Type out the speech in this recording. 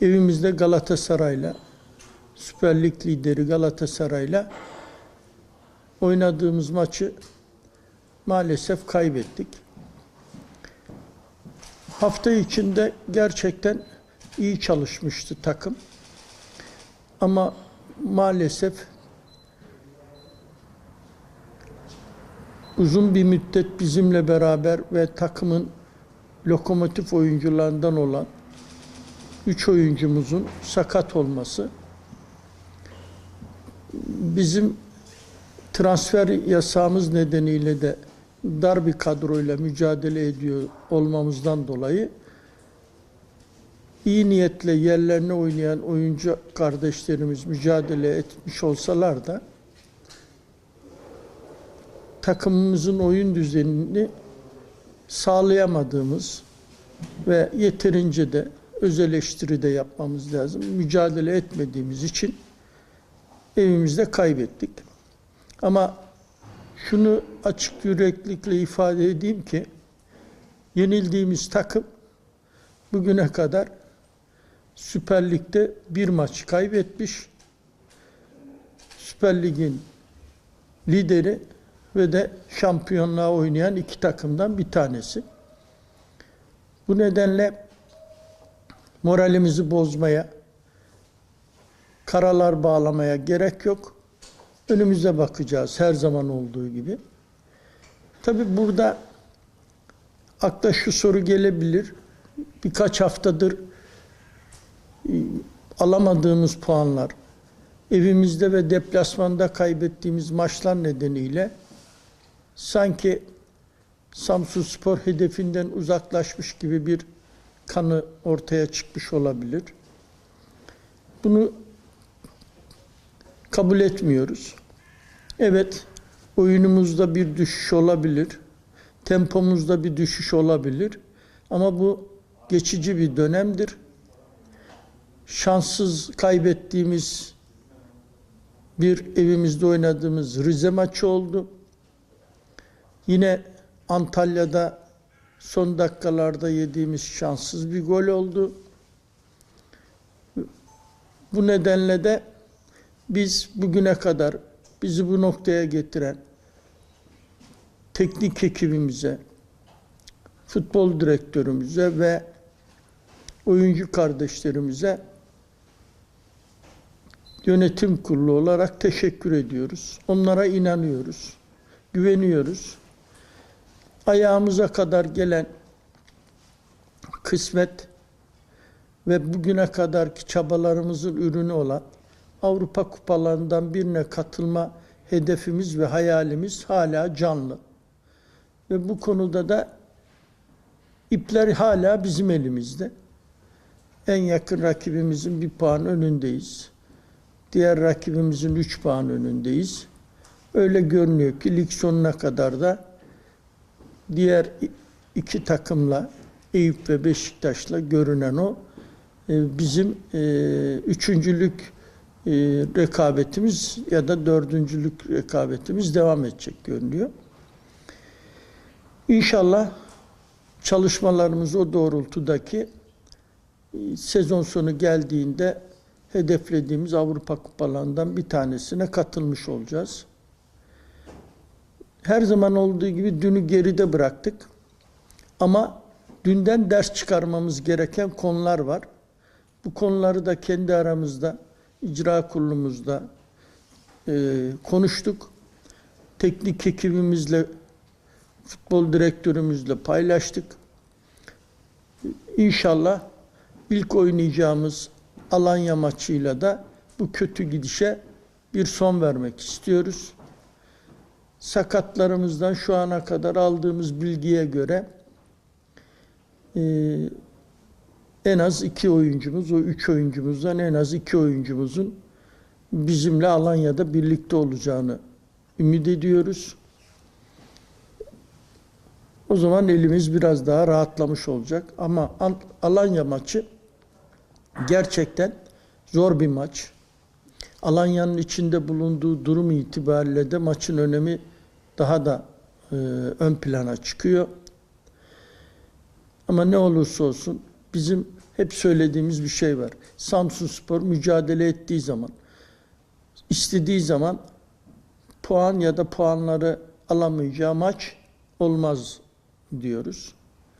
Evimizde Galatasaray'la, Süper Lig lideri Galatasaray'la oynadığımız maçı maalesef kaybettik. Hafta içinde gerçekten iyi çalışmıştı takım. Ama maalesef uzun bir müddet bizimle beraber ve takımın lokomotif oyuncularından olan üç oyuncumuzun sakat olması bizim transfer yasağımız nedeniyle de dar bir kadroyla mücadele ediyor olmamızdan dolayı iyi niyetle yerlerine oynayan oyuncu kardeşlerimiz mücadele etmiş olsalar da takımımızın oyun düzenini sağlayamadığımız ve yeterince de öz eleştiri de yapmamız lazım. Mücadele etmediğimiz için evimizde kaybettik. Ama şunu açık yüreklikle ifade edeyim ki yenildiğimiz takım bugüne kadar Süper Lig'de bir maç kaybetmiş. Süper Lig'in lideri ve de şampiyonluğa oynayan iki takımdan bir tanesi. Bu nedenle moralimizi bozmaya, karalar bağlamaya gerek yok. Önümüze bakacağız her zaman olduğu gibi. Tabi burada akla şu soru gelebilir. Birkaç haftadır e, alamadığımız puanlar, evimizde ve deplasmanda kaybettiğimiz maçlar nedeniyle sanki Samsun Spor hedefinden uzaklaşmış gibi bir kanı ortaya çıkmış olabilir. Bunu kabul etmiyoruz. Evet, oyunumuzda bir düşüş olabilir. Tempomuzda bir düşüş olabilir. Ama bu geçici bir dönemdir. Şanssız kaybettiğimiz bir evimizde oynadığımız Rize maçı oldu. Yine Antalya'da son dakikalarda yediğimiz şanssız bir gol oldu. Bu nedenle de biz bugüne kadar bizi bu noktaya getiren teknik ekibimize, futbol direktörümüze ve oyuncu kardeşlerimize yönetim kurulu olarak teşekkür ediyoruz. Onlara inanıyoruz, güveniyoruz. Ayağımıza kadar gelen kısmet ve bugüne kadarki çabalarımızın ürünü olan Avrupa kupalarından birine katılma hedefimiz ve hayalimiz hala canlı. Ve bu konuda da ipler hala bizim elimizde. En yakın rakibimizin bir puan önündeyiz. Diğer rakibimizin üç puan önündeyiz. Öyle görünüyor ki lig sonuna kadar da diğer iki takımla Eyüp ve Beşiktaş'la görünen o e, bizim e, üçüncülük e, rekabetimiz ya da dördüncülük rekabetimiz devam edecek görünüyor. İnşallah çalışmalarımız o doğrultudaki sezon sonu geldiğinde hedeflediğimiz Avrupa kupalarından bir tanesine katılmış olacağız. Her zaman olduğu gibi dünü geride bıraktık. Ama dünden ders çıkarmamız gereken konular var. Bu konuları da kendi aramızda, icra kurulumuzda e, konuştuk. Teknik ekibimizle, futbol direktörümüzle paylaştık. İnşallah ilk oynayacağımız Alanya maçıyla da bu kötü gidişe bir son vermek istiyoruz. Sakatlarımızdan şu ana kadar aldığımız bilgiye göre e, en az iki oyuncumuz, o üç oyuncumuzdan en az iki oyuncumuzun bizimle Alanya'da birlikte olacağını ümit ediyoruz. O zaman elimiz biraz daha rahatlamış olacak. Ama Alanya maçı gerçekten zor bir maç. Alanya'nın içinde bulunduğu durum itibariyle de maçın önemi daha da e, ön plana çıkıyor. Ama ne olursa olsun bizim hep söylediğimiz bir şey var. Samsun Spor mücadele ettiği zaman, istediği zaman puan ya da puanları alamayacağı maç olmaz diyoruz.